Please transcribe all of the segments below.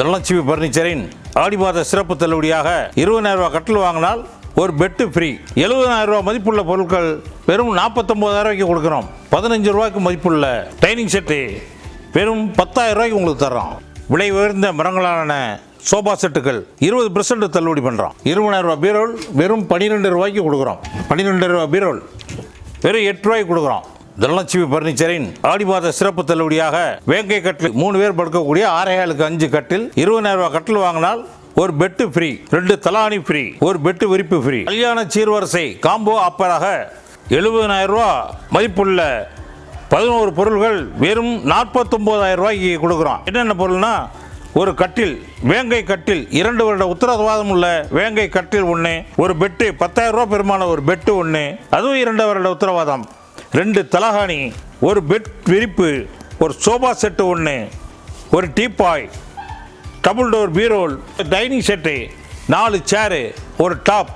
தனலட்சுமி பர்னிச்சரின் ஆடி மாத சிறப்பு தள்ளுபடியாக இருபதாயிரம் ரூபாய் கட்டில் வாங்கினால் ஒரு பெட்டு ஃப்ரீ எழுபதாயிரம் ரூபாய் மதிப்புள்ள பொருட்கள் வெறும் நாற்பத்தொம்போதாயிரம் ரூபாய்க்கு கொடுக்குறோம். பதினஞ்சு ரூபாய்க்கு மதிப்புள்ள டைனிங் செட்டு வெறும் பத்தாயிரம் ரூபாய்க்கு உங்களுக்கு தர்றோம். விலை உயர்ந்த மரங்களான சோபா செட்டுகள் இருபது பெர்சன்ட் தள்ளுபடி பண்ணுறோம் இருபதாயிரம் ரூபாய் பீரோல் வெறும் பன்னிரெண்டு ரூபாய்க்கு கொடுக்குறோம். பன்னிரெண்டு ரூபாய் பீரோல் வெறும் எட்டு ரூபாய்க்கு கொடுக்குறோம். தனலட்சுமி பர்னிச்சரின் ஆடி மாத சிறப்பு தள்ளுபடியாக வேங்கை கட்டில் மூணு பேர் படுக்கக்கூடிய ஆறேகாலுக்கு அஞ்சு கட்டில் இருபதாயிரம் ரூபாய் கட்டில் வாங்கினால் ஒரு பெட்டு ஃப்ரீ ரெண்டு தலாணி ஃப்ரீ ஒரு பெட்டு விரிப்பு ஃப்ரீ கல்யாண சீர்வரிசை காம்போ ஆப்பராக எழுபதாயிரம் ரூபா மதிப்புள்ள பதினோரு பொருள்கள் வெறும் நாற்பத்தொம்போதாயிரம் ரூபாய்க்கு கொடுக்குறோம். என்னென்ன பொருள்னா ஒரு கட்டில் வேங்கை கட்டில் இரண்டு வருட உத்தரவாதம் உள்ள வேங்கை கட்டில் ஒன்று ஒரு பெட்டு பத்தாயிரம் ரூபா பெருமான ஒரு பெட்டு ஒன்று அதுவும் இரண்டு வருட உத்தரவாதம். ரெண்டு தலகாணி ஒரு பெட் விரிப்பு ஒரு சோபா செட்டு ஒன்று ஒரு teapoy double door bureau dining set நாலு சேரு ஒரு டாப்.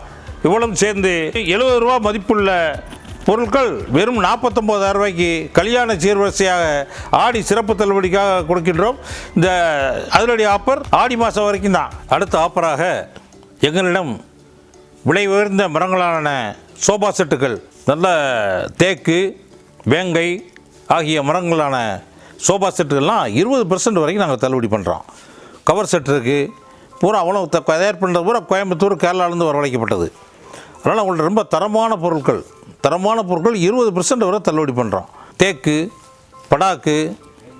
இவ்வளவு சேர்ந்து எழுபது ரூபா மதிப்புள்ள பொருட்கள் வெறும் நாற்பத்தொம்போதாயிரம் ரூபாய்க்கு கல்யாண சீர்வரிசையாக ஆடி சிறப்பு தள்ளுபடிக்காக கொடுக்கின்றோம். இந்த அதிரடி ஆஃபர் ஆடி மாதம் வரைக்கும் தான். அடுத்த ஆஃபராக எங்களிடம் விலை உயர்ந்த மரங்களான சோபா செட்டுகள் நல்ல தேக்கு வேங்கை ஆகிய மரங்களான சோபா செட்டுகள்லாம் இருபது பர்சன்ட் வரைக்கும் நாங்கள் தள்ளுபடி பண்ணுறோம் கவர் செட் இருக்குது பூரா அவ்வளோ த- தயார் பண்ணுறது பூரா கோயம்புத்தூர் கேரளாலேருந்து வரவழைக்கப்பட்டது. அதனால் உங்கள்ட்ட ரொம்ப தரமான பொருட்கள் தரமான பொருட்கள் இருபது பர்சன்ட் வரை தள்ளுபடி பண்ணுறோம் தேக்கு படாக்கு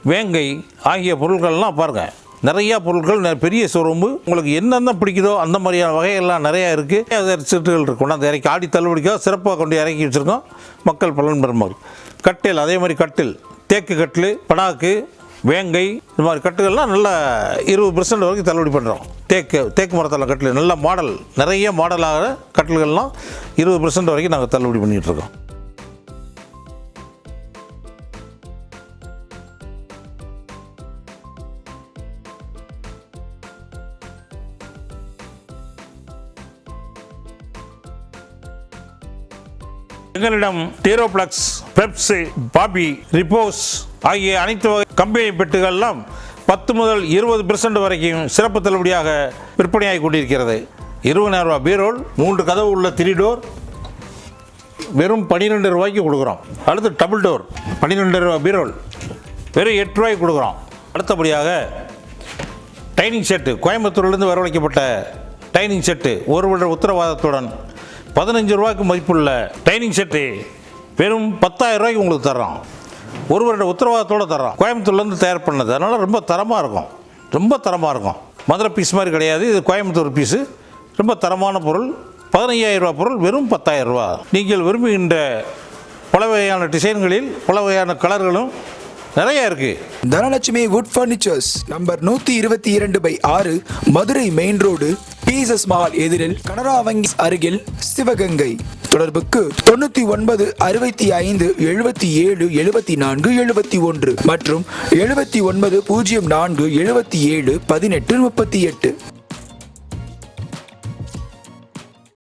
வேங்கை ஆகிய பொருட்கள்லாம் பாருங்கள் நிறையா பொருட்கள் பெரிய ஷோரூமு உங்களுக்கு என்னென்ன பிடிக்குதோ அந்த மாதிரியான வகைகள்லாம் நிறையா இருக்குது அது செட்டுகள் இருக்கும். கொண்டாந்து இறக்கி ஆடி தள்ளுபடிக்காக சிறப்பாக கொண்டு இறக்கி வச்சுருக்கோம். மக்கள் பலன் பெறுமாறு கட்டில் அதே மாதிரி கட்டில். தேக்கு கட்டில் படாக்கு வேங்கை இந்த மாதிரி கட்டுகள்லாம் நல்லா இருபது பெர்சன்ட் வரைக்கும் தள்ளுபடி பண்ணுறோம் தேக்கு தேக்கு மரத்தில் கட்டில். நல்ல மாடல் நிறைய மாடலாக கட்டில்கள்லாம் இருபது பெர்சன்ட் வரைக்கும் நாங்கள் தள்ளுபடி பண்ணிகிட்டு எங்களிடம் டீரோப்ளக்ஸ் பெப்சி பாபி ரிப்போஸ் ஆகிய அனைத்து வகை கம்பெனி பெட்டுகள்லாம் பத்து முதல் இருபது பெர்சன்ட் வரைக்கும் சிறப்பு தள்ளுபடியாக விற்பனையாகி கொண்டிருக்கிறது. இருபதாயிரம் ரூபாய் பீரோல் மூன்று கதவு உள்ள த்ரீ டோர் வெறும் பன்னிரெண்டு ரூபாய்க்கு கொடுக்குறோம். அடுத்து டபுள் டோர் பன்னிரெண்டு ரூபாய் பீரோல் வெறும் எட்டு ரூபாய்க்கு கொடுக்குறோம். அடுத்தபடியாக டைனிங் செட்டு கோயம்புத்தூர்லேருந்து வரவழைக்கப்பட்ட டைனிங் செட்டு ஒரு வருட உத்தரவாதத்துடன் பதினஞ்சு ரூபாய்க்கு மதிப்புள்ள டைனிங் செட்டு வெறும் பத்தாயிரம் ரூபாய்க்கு உங்களுக்கு தர்றோம். ஒருவருடைய உத்தரவாதத்தோடு தர்றோம். கோயம்புத்தூர்லேருந்து தயார் பண்ணது. அதனால் ரொம்ப தரமாக இருக்கும். ரொம்ப தரமாக இருக்கும். மதுரை பீஸ் மாதிரி கிடையாது. இது கோயம்புத்தூர் பீஸு ரொம்ப தரமான பொருள். பதினையாயிரம் பொருள். வெறும் பத்தாயிரம் ரூபா நீங்கள் விரும்புகின்ற பல வகையான டிசைன்களில் பல வகையான கலர்களும் நிறைய இருக்குது தனலட்சுமி வுட் ஃபர்னிச்சர்ஸ் நம்பர் நூற்றி இருபத்தி இரண்டு பை ஆறு Madurai main road pieces mall எதிரில் கனரா வங்கி அருகில் சிவகங்கை. தொடர்புக்கு தொண்ணூத்தி ஒன்பது அறுபத்தி ஐந்து எழுபத்தி ஏழு எழுபத்தி நான்கு எழுபத்தி ஒன்று மற்றும் எழுபத்தி ஒன்பது பூஜ்ஜியம் நான்கு எழுபத்தி ஏழு பதினெட்டு முப்பத்தி எட்டு.